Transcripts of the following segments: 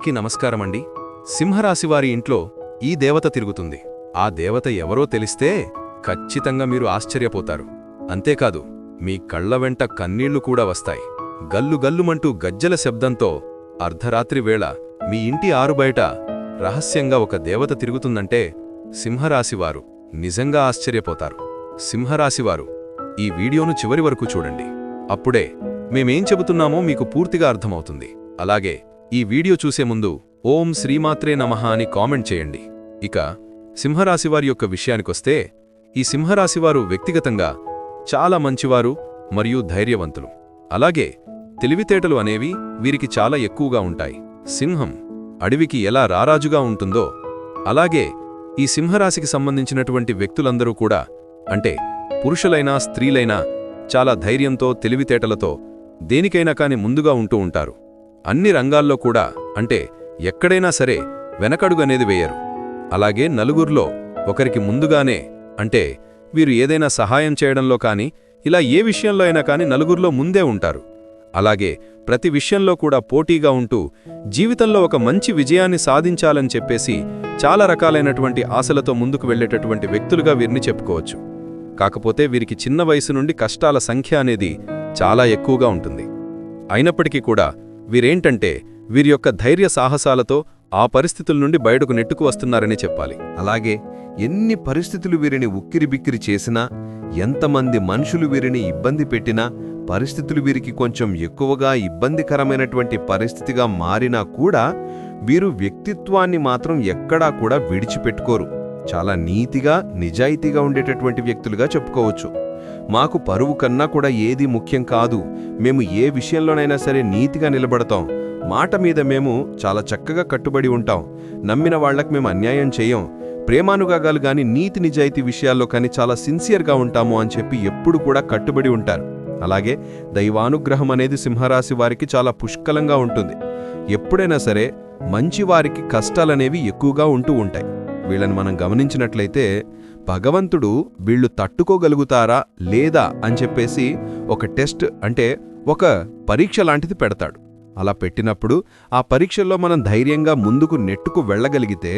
అందరికీ నమస్కారమండి. సింహరాశివారి ఇంట్లో ఈ దేవత తిరుగుతుంది. ఆ దేవత ఎవరో తెలిస్తే ఖచ్చితంగా మీరు ఆశ్చర్యపోతారు. అంతేకాదు మీ కళ్ళ వెంట కన్నీళ్ళు కూడా వస్తాయి. గల్లు గల్లుమంటూ గజ్జల శబ్దంతో అర్ధరాత్రి వేళ మీ ఇంటి ఆరుబయట రహస్యంగా ఒక దేవత తిరుగుతుందంటే సింహరాశివారు నిజంగా ఆశ్చర్యపోతారు. సింహరాశివారు ఈ వీడియోను చివరి వరకు చూడండి. అప్పుడే మేమేం చెబుతున్నామో మీకు పూర్తిగా అర్థమవుతుంది. అలాగే ఈ వీడియో చూసే ముందు ఓం శ్రీమాత్రే నమః అని కామెంట్ చేయండి. ఇక సింహరాశివారి యొక్క విషయానికొస్తే ఈ సింహరాశివారు వ్యక్తిగతంగా చాలా మంచివారు మరియు ధైర్యవంతులు. అలాగే తెలివితేటలు అనేవి వీరికి చాలా ఎక్కువగా ఉంటాయి. సింహం అడవికి ఎలా రారాజుగా ఉంటుందో అలాగే ఈ సింహరాశికి సంబంధించినటువంటి వ్యక్తులందరూ కూడా అంటే పురుషులైనా స్త్రీలైనా చాలా ధైర్యంతో తెలివితేటలతో దేనికైనా కాని ముందుగా ఉంటూ ఉంటారు. అన్ని రంగాల్లో కూడా అంటే ఎక్కడైనా సరే వెనకడుగనేది వేయరు. అలాగే నలుగురిలో ఒకరికి ముందుగానే అంటే వీరు ఏదైనా సహాయం చేయడంలో కాని ఇలా ఏ విషయంలో అయినా కాని నలుగురిలో ముందే ఉంటారు. అలాగే ప్రతి విషయంలో కూడా పోటీగా ఉంటూ జీవితంలో ఒక మంచి విజయాన్ని సాధించాలని చెప్పేసి చాలా రకాలైనటువంటి ఆశలతో ముందుకు వెళ్ళేటటువంటి వ్యక్తులుగా వీరిని చెప్పుకోవచ్చు. కాకపోతే వీరికి చిన్న వయసు నుండి కష్టాల సంఖ్య అనేది చాలా ఎక్కువగా ఉంటుంది. అయినప్పటికీ కూడా వీరేంటంటే వీరి యొక్క ధైర్య సాహసాలతో ఆ పరిస్థితుల నుండి బయటకు నెట్టుకు వస్తున్నారని చెప్పాలి. అలాగే ఎన్ని పరిస్థితులు వీరిని ఉక్కిరిబిక్కిరి చేసినా ఎంతమంది మనుషులు వీరిని ఇబ్బంది పెట్టినా పరిస్థితులు వీరికి కొంచెం ఎక్కువగా ఇబ్బందికరమైనటువంటి పరిస్థితిగా మారినా కూడా వీరు వ్యక్తిత్వాన్ని మాత్రం ఎక్కడా కూడా విడిచిపెట్టుకోరు. చాలా నీతిగా నిజాయితీగా ఉండేటటువంటి వ్యక్తులుగా చెప్పుకోవచ్చు. మాకు పరువు కన్నా కూడా ఏది ముఖ్యం కాదు. మేము ఏ విషయంలోనైనా సరే నీతిగా నిలబడతాం. మాట మీద మేము చాలా చక్కగా కట్టుబడి ఉంటాం. నమ్మిన వాళ్ళకు మేము అన్యాయం చేయం. ప్రేమానుగాగాలు గాని నీతి నిజాయితీ విషయాల్లో కానీ చాలా సిన్సియర్గా ఉంటాము అని చెప్పి ఎప్పుడు కూడా కట్టుబడి ఉంటారు. అలాగే దైవానుగ్రహం అనేది సింహరాశి వారికి చాలా పుష్కలంగా ఉంటుంది. ఎప్పుడైనా సరే మంచివారికి కష్టాలనేవి ఎక్కువగా ఉంటూ ఉంటాయి. వీళ్ళని మనం గమనించినట్లయితే భగవంతుడు వీళ్ళు తట్టుకోగలుగుతారా లేదా అని చెప్పేసి ఒక టెస్ట్ అంటే ఒక పరీక్ష లాంటిది పెడతాడు. అలా పెట్టినప్పుడు ఆ పరీక్షల్లో మనం ధైర్యంగా ముందుకు నెట్టుకు వెళ్ళగలిగితే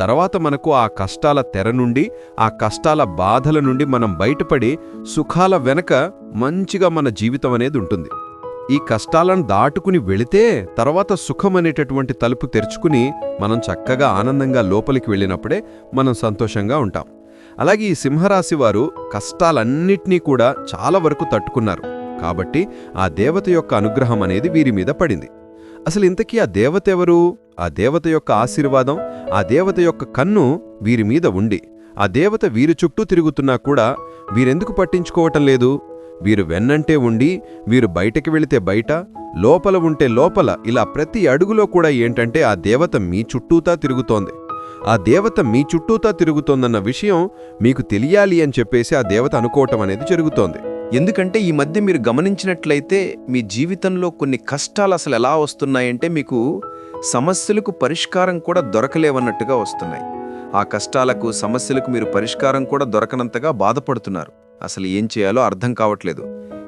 తర్వాత మనకు ఆ కష్టాల తెర నుండి ఆ కష్టాల బాధల నుండి మనం బయటపడి సుఖాల వెనక మంచిగా మన జీవితం అనేది ఉంటుంది. ఈ కష్టాలను దాటుకుని వెళితే తర్వాత సుఖమనేటటువంటి తలుపు తెరుచుకుని మనం చక్కగా ఆనందంగా లోపలికి వెళ్ళినప్పుడే మనం సంతోషంగా ఉంటాం. అలాగే ఈ సింహరాశి వారు కష్టాలన్నిటినీ కూడా చాలా వరకు తట్టుకున్నారు. కాబట్టి ఆ దేవత యొక్క అనుగ్రహం అనేది వీరి మీద పడింది. అసలు ఇంతకీ ఆ దేవత ఎవరు? ఆ దేవత యొక్క ఆశీర్వాదం ఆ దేవత యొక్క కన్ను వీరి మీద ఉండి ఆ దేవత వీరి చుట్టూ తిరుగుతున్నా కూడా వీరెందుకు పట్టించుకోవటం లేదు? వీరు వెన్నంటే ఉండి వీరు బయటకి వెళితే బయట లోపల ఉంటే లోపల ఇలా ప్రతి అడుగులో కూడా ఏంటంటే ఆ దేవత మీ చుట్టూతా తిరుగుతోంది. ఆ దేవత మీ చుట్టూతా తిరుగుతోందన్న విషయం మీకు తెలియాలి అని చెప్పేసి ఆ దేవత అనుకోవటం అనేది జరుగుతోంది. ఎందుకంటే ఈ మధ్య మీరు గమనించినట్లయితే మీ జీవితంలో కొన్ని కష్టాలు అసలు ఎలా వస్తున్నాయంటే మీకు సమస్యలకు పరిష్కారం కూడా దొరకలేవన్నట్టుగా వస్తున్నాయి. ఆ కష్టాలకు సమస్యలకు మీరు పరిష్కారం కూడా దొరకనంతగా బాధపడుతున్నారు. అసలు ఏం చేయాలో అర్థం కావట్లేదు.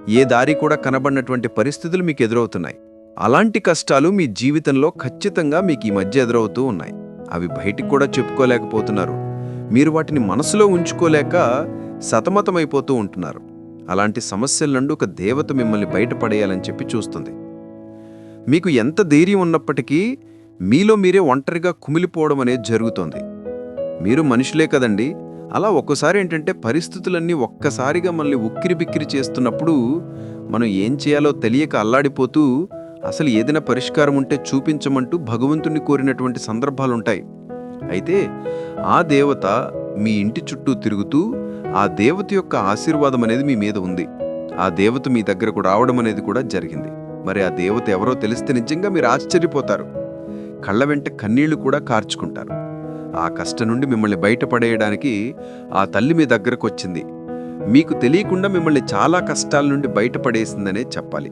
ఏ దారి కూడా కనబడినటువంటి పరిస్థితులు మీకు ఎదురవుతున్నాయి. అలాంటి కష్టాలు మీ జీవితంలో ఖచ్చితంగా మీకు ఈ మధ్య ఎదురవుతూ ఉన్నాయి. అవి బయటికి కూడా చెప్పుకోలేకపోతున్నారు. మీరు వాటిని మనసులో ఉంచుకోలేక సతమతమైపోతూ ఉంటున్నారు. అలాంటి సమస్యల నుండి ఒక దేవత మిమ్మల్ని బయటపడేయాలని చెప్పి చూస్తుంది. మీకు ఎంత ధైర్యం ఉన్నప్పటికీ మీలో మీరే ఒంటరిగా కుమిలిపోవడం అనేది జరుగుతోంది. మీరు మనుషులే కదండి. అలా ఒక్కోసారి ఏంటంటే పరిస్థితులన్నీ ఒక్కసారిగా మనల్ని ఉక్కిరి బిక్కిరి చేస్తున్నప్పుడు మనం ఏం చేయాలో తెలియక అల్లాడిపోతూ అసలు ఏదైనా పరిష్కారం ఉంటే చూపించమంటూ భగవంతుణ్ణి కోరినటువంటి సందర్భాలుంటాయి. అయితే ఆ దేవత మీ ఇంటి చుట్టూ తిరుగుతూ ఆ దేవత యొక్క ఆశీర్వాదం అనేది మీ మీద ఉంది. ఆ దేవత మీ దగ్గరకు రావడం అనేది కూడా జరిగింది. మరి ఆ దేవత ఎవరో తెలిస్తే నిజంగా మీరు ఆశ్చర్యపోతారు. కళ్ళ వెంట కన్నీళ్ళు కూడా కార్చుకుంటారు. ఆ కష్టం నుండి మిమ్మల్ని బయటపడేయడానికి ఆ తల్లి మీ దగ్గరకు వచ్చింది మీకు తెలియకుండా మిమ్మల్ని చాలా కష్టాల నుండి బయటపడేసిందనే చెప్పాలి.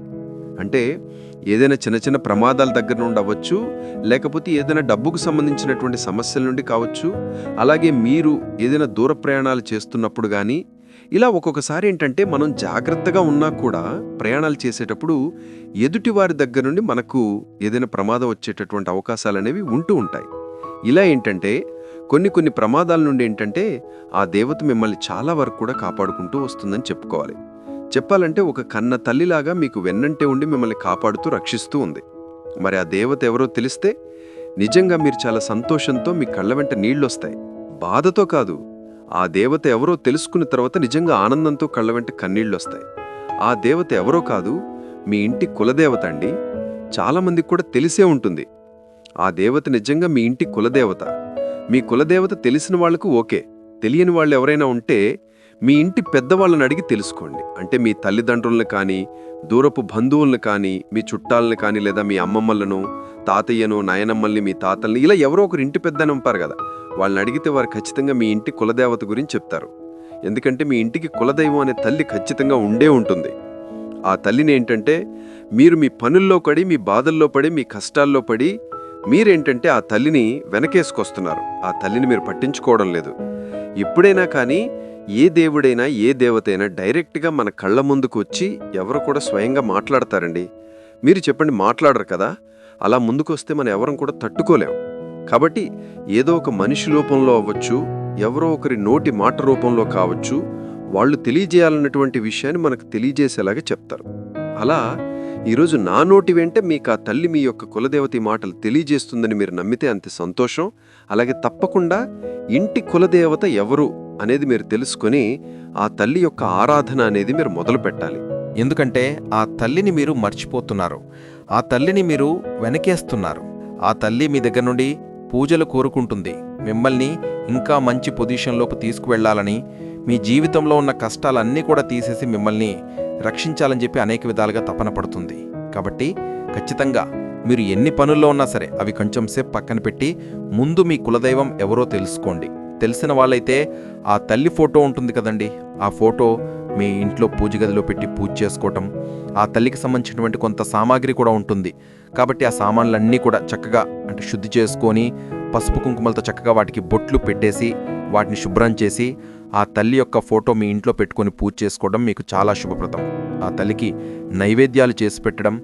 అంటే ఏదైనా చిన్న చిన్న ప్రమాదాల దగ్గర నుండి అవ్వచ్చు లేకపోతే ఏదైనా డబ్బుకు సంబంధించినటువంటి సమస్యల నుండి కావచ్చు అలాగే మీరు ఏదైనా దూర ప్రయాణాలు చేస్తున్నప్పుడు కానీ ఇలా ఒక్కొక్కసారి ఏంటంటే మనం జాగ్రత్తగా ఉన్నా కూడా ప్రయాణాలు చేసేటప్పుడు ఎదుటి వారి దగ్గర నుండి మనకు ఏదైనా ప్రమాదం వచ్చేటటువంటి అవకాశాలు అనేవి ఉంటూ ఉంటాయి. ఇలా ఏంటంటే కొన్ని కొన్ని ప్రమాదాల నుండి ఏంటంటే ఆ దేవత మిమ్మల్ని చాలా వరకు కూడా కాపాడుకుంటూ వస్తుందని చెప్పుకోవాలి. చెప్పాలంటే ఒక కన్న తల్లిలాగా మీకు వెన్నంటే ఉండి మిమ్మల్ని కాపాడుతూ రక్షిస్తూ ఉంది. మరి ఆ దేవత ఎవరో తెలిస్తే నిజంగా మీరు చాలా సంతోషంతో మీ కళ్ళ వెంట నీళ్ళొస్తాయి బాధతో కాదు ఆ దేవత ఎవరో తెలుసుకున్న తర్వాత నిజంగా ఆనందంతో కళ్ళ వెంట కన్నీళ్ళొస్తాయి. ఆ దేవత ఎవరో కాదు మీ ఇంటి కులదేవత అండి. చాలామందికి కూడా తెలిసే ఉంటుంది. ఆ దేవత నిజంగా మీ ఇంటి కులదేవత. మీ కులదేవత తెలిసిన వాళ్ళకు ఓకే. తెలియని వాళ్ళు ఎవరైనా ఉంటే మీ ఇంటి పెద్దవాళ్ళని అడిగి తెలుసుకోండి. అంటే మీ తల్లిదండ్రులను కానీ దూరపు బంధువులను కానీ మీ చుట్టాలను కానీ లేదా మీ అమ్మమ్మలను తాతయ్యను నాయనమ్మల్ని మీ తాతల్ని ఇలా ఎవరో ఒకరు ఇంటి పెద్దని ఉంటారు కదా. వాళ్ళని అడిగితే వారు ఖచ్చితంగా మీ ఇంటి కులదేవత గురించి చెప్తారు. ఎందుకంటే మీ ఇంటికి కులదైవం అనే తల్లి ఖచ్చితంగా ఉండే ఉంటుంది. ఆ తల్లిని ఏంటంటే మీరు మీ పనుల్లో పడి మీ బాధల్లో పడి మీ కష్టాల్లో పడి మీరేంటంటే ఆ తల్లిని వెనకేసుకొస్తున్నారు. ఆ తల్లిని మీరు పట్టించుకోవడం లేదు. ఎప్పుడైనా కానీ ఏ దేవుడైనా ఏ దేవతైనా డైరెక్ట్గా మన కళ్ళ ముందుకు వచ్చి ఎవరు కూడా స్వయంగా మాట్లాడతారండి. మీరు చెప్పండి మాట్లాడరు కదా? అలా ముందుకు వస్తే మనం ఎవరం కూడా తట్టుకోలేం. కాబట్టి ఏదో ఒక మనిషి రూపంలో అవ్వచ్చు ఎవరో ఒకరి నోటి మాట రూపంలో కావచ్చు వాళ్ళు తెలియజేయాలన్నటువంటి విషయాన్ని మనకు తెలియజేసేలాగా చెప్తారు. అలా ఈరోజు నా నోటి వెంటే మీకు ఆ తల్లి మీ యొక్క కులదేవతి మాటలు తెలియజేస్తుందని మీరు నమ్మితే అంత సంతోషం. అలాగే తప్పకుండా ఇంటి కులదేవత ఎవరు అనేది మీరు తెలుసుకొని ఆ తల్లి యొక్క ఆరాధన అనేది మీరు మొదలు పెట్టాలి. ఎందుకంటే ఆ తల్లిని మీరు మర్చిపోతున్నారు. ఆ తల్లిని మీరు వెనకేస్తున్నారు. ఆ తల్లి మీ దగ్గర నుండి పూజలు కోరుకుంటుంది. మిమ్మల్ని ఇంకా మంచి పొజిషన్లోకి తీసుకువెళ్ళాలని మీ జీవితంలో ఉన్న కష్టాలన్నీ కూడా తీసేసి మిమ్మల్ని రక్షించాలని చెప్పి అనేక విధాలుగా తపన పడుతుంది. కాబట్టి ఖచ్చితంగా మీరు ఎన్ని పనుల్లో ఉన్నా సరే అవి కొంచెం సేపు పక్కన పెట్టి ముందు మీ కులదైవం ఎవరో తెలుసుకోండి. తెలిసిన వాళ్ళైతే ఆ తల్లి ఫోటో ఉంటుంది కదండి ఆ ఫోటో మీ ఇంట్లో పూజ గదిలో పెట్టి పూజ చేసుకోవటం ఆ తల్లికి సంబంధించినటువంటి కొంత సామాగ్రి కూడా ఉంటుంది. కాబట్టి ఆ సామాన్లన్నీ కూడా చక్కగా అంటే శుద్ధి చేసుకొని పసుపు కుంకుమలతో చక్కగా వాటికి బొట్లు పెట్టేసి వాటిని శుభ్రం చేసి ఆ తల్లి యొక్క ఫోటో మీ ఇంట్లో పెట్టుకొని పూజ చేసుకోవడం మీకు చాలా శుభప్రదం. ఆ తల్లికి నైవేద్యాలు చేసి పెట్టడం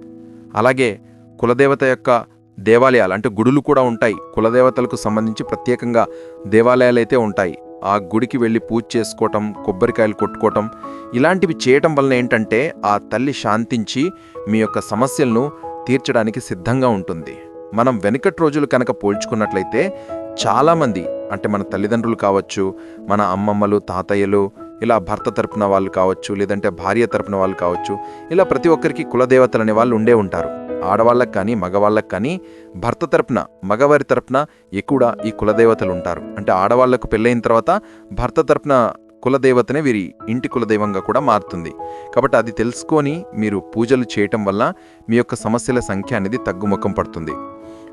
అలాగే కులదేవత యొక్క దేవాలయాలు అంటే గుడులు కూడా ఉంటాయి. కులదేవతలకు సంబంధించి ప్రత్యేకంగా దేవాలయాలు అయితే ఉంటాయి. ఆ గుడికి వెళ్ళి పూజ చేసుకోవటం కొబ్బరికాయలు కొట్టుకోవటం ఇలాంటివి చేయటం వలన ఏంటంటే ఆ తల్లి శాంతించి మీ యొక్క సమస్యలను తీర్చడానికి సిద్ధంగా ఉంటుంది. మనం వెనుకటి రోజులు కనుక పోల్చుకున్నట్లయితే చాలామంది అంటే మన తల్లిదండ్రులు కావచ్చు మన అమ్మమ్మలు తాతయ్యలు ఇలా భర్త తరపున వాళ్ళు కావచ్చు లేదంటే భార్య తరపున వాళ్ళు కావచ్చు ఇలా ప్రతి ఒక్కరికి కులదేవతలు అనే వాళ్ళు ఉండే ఉంటారు. ఆడవాళ్ళకి కానీ మగవాళ్ళకి కానీ భర్త తరపున మగవారి తరపున ఎక్కువ ఈ కులదేవతలు ఉంటారు. అంటే ఆడవాళ్ళకు పెళ్ళైన తర్వాత భర్త తరపున కులదేవతనే వీరి ఇంటి కులదైవంగా కూడా మారుతుంది. కాబట్టి అది తెలుసుకొని మీరు పూజలు చేయటం వల్ల మీ యొక్క సమస్యల సంఖ్య అనేది తగ్గుముఖం పడుతుంది.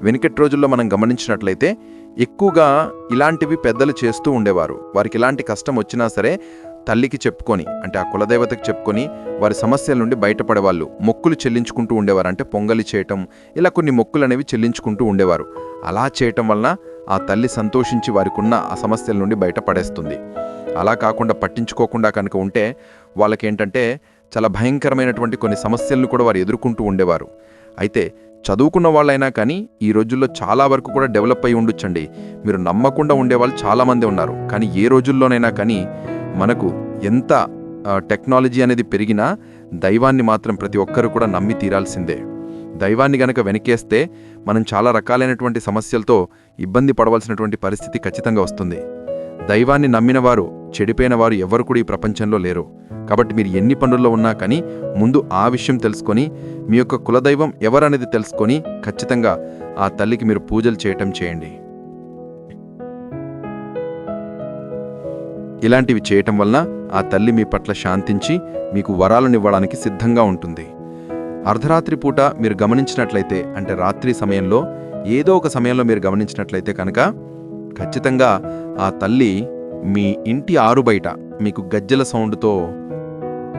వెనుకటి రోజుల్లో మనం గమనించినట్లయితే ఎక్కువగా ఇలాంటివి పెద్దలు చేస్తూ ఉండేవారు. వారికి ఇలాంటి కష్టం వచ్చినా సరే తల్లికి చెప్పుకొని అంటే ఆ కులదేవతకు చెప్పుకొని వారి సమస్యల నుండి బయటపడేవాళ్ళు. మొక్కులు చెల్లించుకుంటూ ఉండేవారు. అంటే పొంగలి చేయటం ఇలా కొన్ని మొక్కులు అనేవి చెల్లించుకుంటూ ఉండేవారు. అలా చేయటం వలన ఆ తల్లి సంతోషించి వారికి ఉన్న ఆ సమస్యల నుండి బయటపడేస్తుంది. అలా కాకుండా పట్టించుకోకుండా కనుక ఉంటే వాళ్ళకేంటంటే చాలా భయంకరమైనటువంటి కొన్ని సమస్యలను కూడా వారు ఎదుర్కొంటూ ఉండేవారు. అయితే చదువుకున్న వాళ్ళైనా కానీ ఈ రోజుల్లో చాలా వరకు కూడా డెవలప్ అయి ఉండొచ్చండి. మీరు నమ్మకుండా ఉండేవాళ్ళు చాలామంది ఉన్నారు. కానీ ఏ రోజుల్లోనైనా కానీ మనకు ఎంత టెక్నాలజీ అనేది పెరిగినా దైవాన్ని మాత్రం ప్రతి ఒక్కరు కూడా నమ్మి తీరాల్సిందే. దైవాన్ని గనక వెనకేస్తే మనం చాలా రకాలైనటువంటి సమస్యలతో ఇబ్బంది పడవలసినటువంటి పరిస్థితి ఖచ్చితంగా వస్తుంది. దైవాన్ని నమ్మినవారు చెడిపోయినవారు చెడిపోయిన వారు ఎవరు కూడా ఈ ప్రపంచంలో లేరు. కాబట్టి మీరు ఎన్ని పనుల్లో ఉన్నా కానీ ముందు ఆ విషయం తెలుసుకొని మీ యొక్క కులదైవం ఎవరనేది తెలుసుకొని ఖచ్చితంగా ఆ తల్లికి మీరు పూజలు చేయటం చేయండి. ఇలాంటివి చేయటం వలన ఆ తల్లి మీ పట్ల శాంతించి మీకు వరాలను ఇవ్వడానికి సిద్ధంగా ఉంటుంది. అర్ధరాత్రి పూట మీరు గమనించినట్లయితే అంటే రాత్రి సమయంలో ఏదో ఒక సమయంలో మీరు గమనించినట్లయితే కనుక ఖచ్చితంగా ఆ తల్లి మీ ఇంటి ఆరు బయట మీకు గజ్జల సౌండ్తో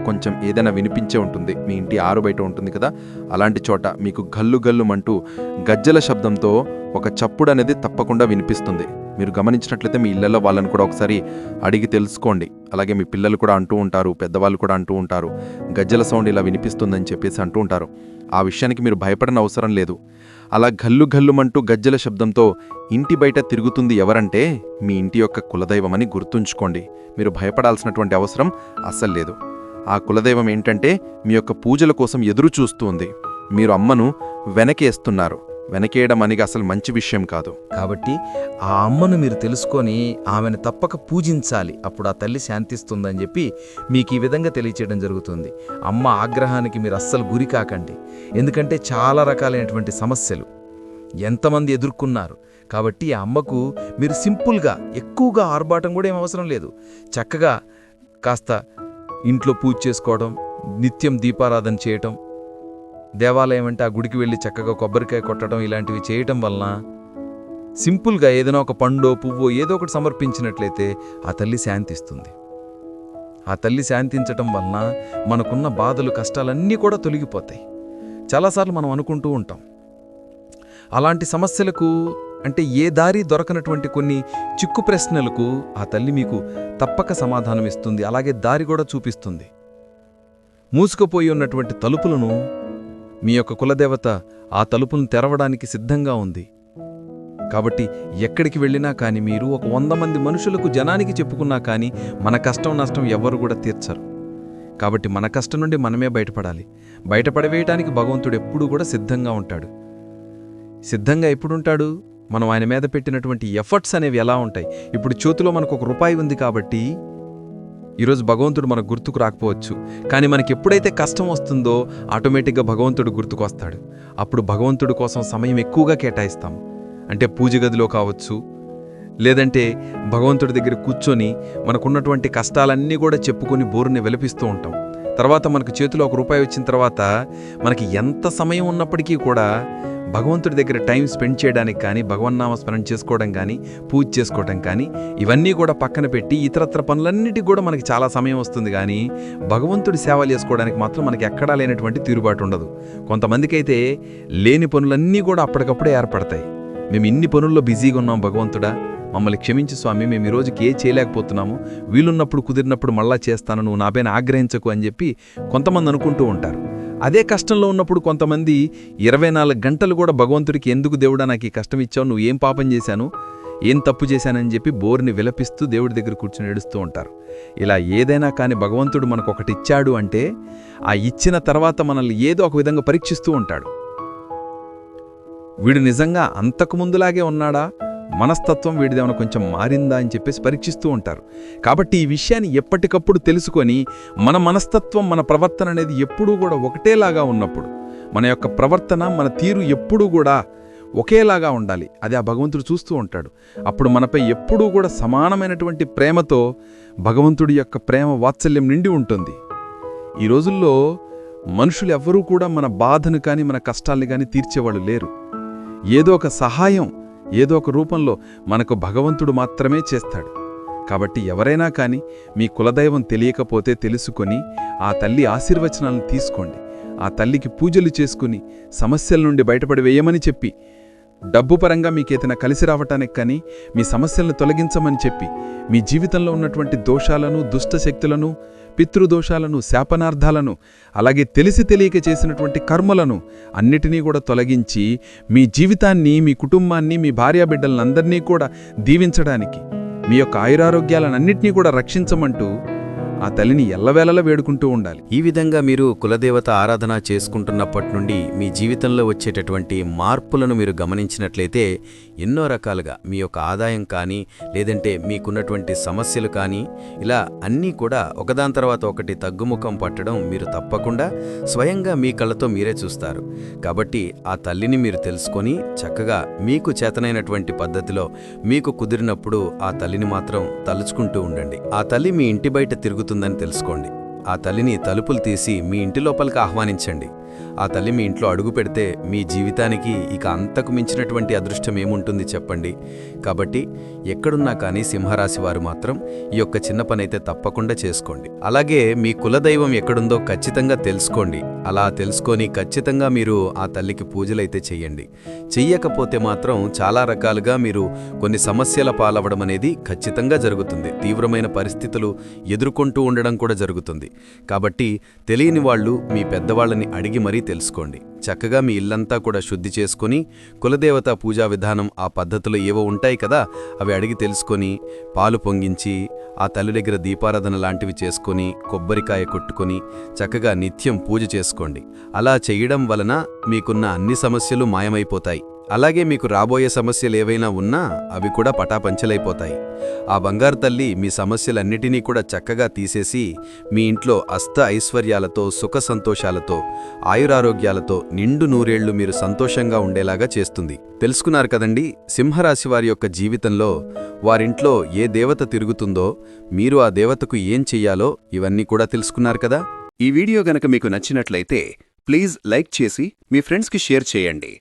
కొంచెం ఏదైనా వినిపించే ఉంటుంది. మీ ఇంటి ఆరు బయట ఉంటుంది కదా? అలాంటి చోట మీకు గల్లు గల్లుమంటూ గజ్జల శబ్దంతో ఒక చప్పుడు అనేది తప్పకుండా వినిపిస్తుంది. మీరు గమనించినట్లయితే మీ ఇళ్ళలో వాళ్ళని కూడా ఒకసారి అడిగి తెలుసుకోండి. అలాగే మీ పిల్లలు కూడా అంటూ ఉంటారు పెద్దవాళ్ళు కూడా అంటూ ఉంటారు. గజ్జల సౌండ్ ఇలా వినిపిస్తుందని చెప్పేసి అంటూ ఉంటారు. ఆ విషయానికి మీరు భయపడని అవసరం లేదు. అలా ఘల్లు ఘల్లుమంటూ గజ్జల శబ్దంతో ఇంటి బయట తిరుగుతుంది ఎవరంటే మీ ఇంటి యొక్క కులదైవమని గుర్తుంచుకోండి. మీరు భయపడాల్సినటువంటి అవసరం అస్సలు లేదు. ఆ కులదైవం ఏంటంటే మీ యొక్క పూజల కోసం ఎదురు చూస్తుంది మీరు అమ్మను వెనకేస్తున్నారు. వెనకేయడం అనేది అసలు మంచి విషయం కాదు. కాబట్టి ఆ అమ్మను మీరు తెలుసుకొని ఆమెను తప్పక పూజించాలి. అప్పుడు ఆ తల్లి శాంతిస్తుందని చెప్పి మీకు ఈ విధంగా తెలియచేయడం జరుగుతుంది. అమ్మ ఆగ్రహానికి మీరు అస్సలు గురి కాకండి. ఎందుకంటే చాలా రకాలైనటువంటి సమస్యలు ఎంతమంది ఎదుర్కొన్నారు. కాబట్టి ఆ అమ్మకు మీరు సింపుల్గా ఎక్కువగా ఆర్భాటం కూడా ఏం అవసరం లేదు. చక్కగా కాస్త ఇంట్లో పూజ చేసుకోవడం నిత్యం దీపారాధన చేయటం దేవాలయం అంటే ఆ గుడికి వెళ్ళి చక్కగా కొబ్బరికాయ కొట్టడం ఇలాంటివి చేయటం వలన సింపుల్గా ఏదైనా ఒక పండో పువ్వో ఏదో ఒకటి సమర్పించినట్లయితే ఆ తల్లి శాంతిస్తుంది. ఆ తల్లి శాంతించటం వలన మనకున్న బాధలు కష్టాలన్నీ కూడా తొలగిపోతాయి. చాలాసార్లు మనం అనుకుంటూ ఉంటాం. అలాంటి సమస్యలకు అంటే ఏ దారి దొరకనటువంటి కొన్ని చిక్కు ప్రశ్నలకు ఆ తల్లి మీకు తప్పక సమాధానం ఇస్తుంది. అలాగే దారి కూడా చూపిస్తుంది. మూసుకుపోయి ఉన్నటువంటి తలుపులను మీ యొక్క కులదేవత ఆ తలుపును తెరవడానికి సిద్ధంగా ఉంది. కాబట్టి ఎక్కడికి వెళ్ళినా కానీ మీరు ఒక వంద మంది మనుషులకు జనానికి చెప్పుకున్నా కానీ మన కష్టం నష్టం ఎవ్వరు కూడా తీర్చరు. కాబట్టి మన కష్టం నుండి మనమే బయటపడాలి. బయటపడవేయటానికి భగవంతుడు ఎప్పుడూ కూడా సిద్ధంగా ఉంటాడు. సిద్ధంగా ఎప్పుడుంటాడు? మనం ఆయన మీద పెట్టినటువంటి ఎఫర్ట్స్ అనేవి ఎలా ఉంటాయి? ఇప్పుడు చేతిలో మనకు ఒక రూపాయి ఉంది కాబట్టి ఈరోజు భగవంతుడు మనకు గుర్తుకు రాకపోవచ్చు. కానీ మనకి ఎప్పుడైతే కష్టం వస్తుందో ఆటోమేటిక్గా భగవంతుడు గుర్తుకొస్తాడు. అప్పుడు భగవంతుడి కోసం సమయం ఎక్కువగా కేటాయిస్తాం. అంటే పూజ గదిలో కావచ్చు లేదంటే భగవంతుడి దగ్గర కూర్చొని మనకున్నటువంటి కష్టాలన్నీ కూడా చెప్పుకొని బోరుని వెలిపిస్తూ ఉంటాం. తర్వాత మనకు చేతిలో ఒక రూపాయి వచ్చిన తర్వాత మనకి ఎంత సమయం ఉన్నప్పటికీ కూడా భగవంతుడి దగ్గర టైం స్పెండ్ చేయడానికి కానీ భగవన్నామ స్మరణ చేసుకోవడం కానీ పూజ చేసుకోవడం కానీ ఇవన్నీ కూడా పక్కన పెట్టి ఇతరత్ర పనులన్నిటికి కూడా మనకి చాలా సమయం వస్తుంది. కానీ భగవంతుడి సేవలు చేసుకోవడానికి మాత్రం మనకి ఎక్కడా లేనటువంటి తీరుబాటు ఉండదు. కొంతమందికి అయితే లేని పనులన్నీ కూడా అప్పటికప్పుడే ఏర్పడతాయి. మేము ఇన్ని పనుల్లో బిజీగా ఉన్నాం భగవంతుడా మమ్మల్ని క్షమించి స్వామి మేము ఈ రోజుకి ఏ చేయలేకపోతున్నాము. వీలున్నప్పుడు కుదిరినప్పుడు మళ్ళా చేస్తాను నువ్వు నాపైన ఆగ్రహించకు అని చెప్పి కొంతమంది అనుకుంటూ ఉంటారు. అదే కష్టంలో ఉన్నప్పుడు కొంతమంది ఇరవై నాలుగు గంటలు కూడా భగవంతుడికి ఎందుకు దేవుడా నాకు ఈ కష్టం ఇచ్చావు నువ్వు ఏం పాపం చేశాను ఏం తప్పు చేశానని చెప్పి బోర్ని విలపిస్తూ దేవుడి దగ్గర కూర్చుని ఏడుస్తూ ఉంటారు. ఇలా ఏదైనా కానీ భగవంతుడు మనకు ఒకటి ఇచ్చాడు అంటే ఆ ఇచ్చిన తర్వాత మనల్ని ఏదో ఒక విధంగా పరీక్షిస్తూ ఉంటాడు. వీడు నిజంగా అంతకు ముందులాగే ఉన్నాడా? మనస్తత్వం వీడిదేమైనా కొంచెం మారిందా అని చెప్పేసి పరీక్షిస్తూ ఉంటారు. కాబట్టి ఈ విషయాన్ని ఎప్పటికప్పుడు తెలుసుకొని మన మనస్తత్వం మన ప్రవర్తన అనేది ఎప్పుడూ కూడా ఒకటేలాగా ఉన్నప్పుడు మన యొక్క ప్రవర్తన మన తీరు ఎప్పుడూ కూడా ఒకేలాగా ఉండాలి. అది ఆ భగవంతుడు చూస్తూ ఉంటాడు. అప్పుడు మనపై ఎప్పుడూ కూడా సమానమైనటువంటి ప్రేమతో భగవంతుడి యొక్క ప్రేమ వాత్సల్యం నిండి ఉంటుంది. ఈ రోజుల్లో మనుషులు ఎవ్వరూ కూడా మన బాధను కానీ మన కష్టాల్ని కానీ తీర్చేవాళ్ళు లేరు. ఏదో ఒక సహాయం ఏదో ఒక రూపంలో మనకు భగవంతుడు మాత్రమే చేస్తాడు. కాబట్టి ఎవరైనా కానీ మీ కులదైవం తెలియకపోతే తెలుసుకొని ఆ తల్లి ఆశీర్వచనాలను తీసుకోండి. ఆ తల్లికి పూజలు చేసుకుని సమస్యల నుండి బయటపడి వేయమని చెప్పి డబ్బు పరంగా మీకేదైనా కలిసి రావటానికి కానీ మీ సమస్యలను తొలగించమని చెప్పి మీ జీవితంలో ఉన్నటువంటి దోషాలను దుష్టశక్తులను పితృదోషాలను శాపనార్థాలను అలాగే తెలిసి తెలియక చేసినటువంటి కర్మలను అన్నిటినీ కూడా తొలగించి మీ జీవితాన్ని మీ కుటుంబాన్ని మీ భార్యాబిడ్డలందరినీ కూడా దీవించడానికి మీ యొక్క ఆయురారోగ్యాలన్నింటినీ కూడా రక్షించమంటూ ఆ తల్లిని ఎల్లవేళలా వేడుకుంటూ ఉండాలి. ఈ విధంగా మీరు కులదేవత ఆరాధన చేసుకుంటున్నప్పటి నుండి మీ జీవితంలో వచ్చేటటువంటి మార్పులను మీరు గమనించినట్లయితే ఎన్నో రకాలుగా మీ యొక్క ఆదాయం కానీ లేదంటే మీకున్నటువంటి సమస్యలు కానీ ఇలా అన్నీ కూడా ఒకదాని తర్వాత ఒకటి తగ్గుముఖం పట్టడం మీరు తప్పకుండా స్వయంగా మీ కళ్ళతో మీరే చూస్తారు. కాబట్టి ఆ తల్లిని మీరు తెలుసుకొని చక్కగా మీకు చేతనైనటువంటి పద్ధతిలో మీకు కుదిరినప్పుడు ఆ తల్లిని మాత్రం తలుచుకుంటూ ఉండండి. ఆ తల్లి మీ ఇంటి బయట తిరుగుతూ తిరుగుతుందని తెలుసుకోండి. ఆ తల్లిని తలుపులు తీసి మీ ఇంటి లోపలికి ఆహ్వానించండి. ఆ తల్లి మీ ఇంట్లో అడుగు పెడితే మీ జీవితానికి ఇక అంతకు మించినటువంటి అదృష్టం ఏముంటుంది చెప్పండి. కాబట్టి ఎక్కడున్నా కానీ సింహరాశి వారు మాత్రం ఈ యొక్క చిన్న పనైతే తప్పకుండా చేసుకోండి. అలాగే మీ కులదైవం ఎక్కడుందో ఖచ్చితంగా తెలుసుకోండి. అలా తెలుసుకొని ఖచ్చితంగా మీరు ఆ తల్లికి పూజలైతే చెయ్యండి. చెయ్యకపోతే మాత్రం చాలా రకాలుగా మీరు కొన్ని సమస్యల పాలవడం అనేది ఖచ్చితంగా జరుగుతుంది. తీవ్రమైన పరిస్థితులు ఎదుర్కొంటూ ఉండడం కూడా జరుగుతుంది. కాబట్టి తెలియని వాళ్ళు మీ పెద్దవాళ్ళని అడిగి మరీ తెలుసుకోండి. చక్కగా మీ ఇల్లంతా కూడా శుద్ధి చేసుకొని కులదేవత పూజా విధానం ఆ పద్ధతులు ఏవో ఉంటాయి కదా అవి అడిగి తెలుసుకొని పాలు పొంగించి ఆ తల్లి దగ్గర దీపారాధన లాంటివి చేసుకొని కొబ్బరికాయ కొట్టుకొని చక్కగా నిత్యం పూజ చేసుకోండి. అలా చేయడం వలన మీకున్న అన్ని సమస్యలు మాయమైపోతాయి. అలాగే మీకు రాబోయే సమస్యలు ఏవైనా ఉన్నా అవి కూడా పటాపంచలైపోతాయి. ఆ బంగారు తల్లి మీ సమస్యలన్నిటినీ కూడా చక్కగా తీసేసి మీ ఇంట్లో అస్త ఐశ్వర్యాలతో సుఖ సంతోషాలతో ఆయురారోగ్యాలతో నిండు నూరేళ్ళు మీరు సంతోషంగా ఉండేలాగా చేస్తుంది. తెలుసుకున్నారు కదండి సింహరాశి వారి యొక్క జీవితంలో వారింట్లో ఏ దేవత తిరుగుతుందో మీరు ఆ దేవతకు ఏం చెయ్యాలో ఇవన్నీ కూడా తెలుసుకున్నారు కదా? ఈ వీడియో గనక మీకు నచ్చినట్లయితే ప్లీజ్ లైక్ చేసి మీ ఫ్రెండ్స్కి షేర్ చేయండి.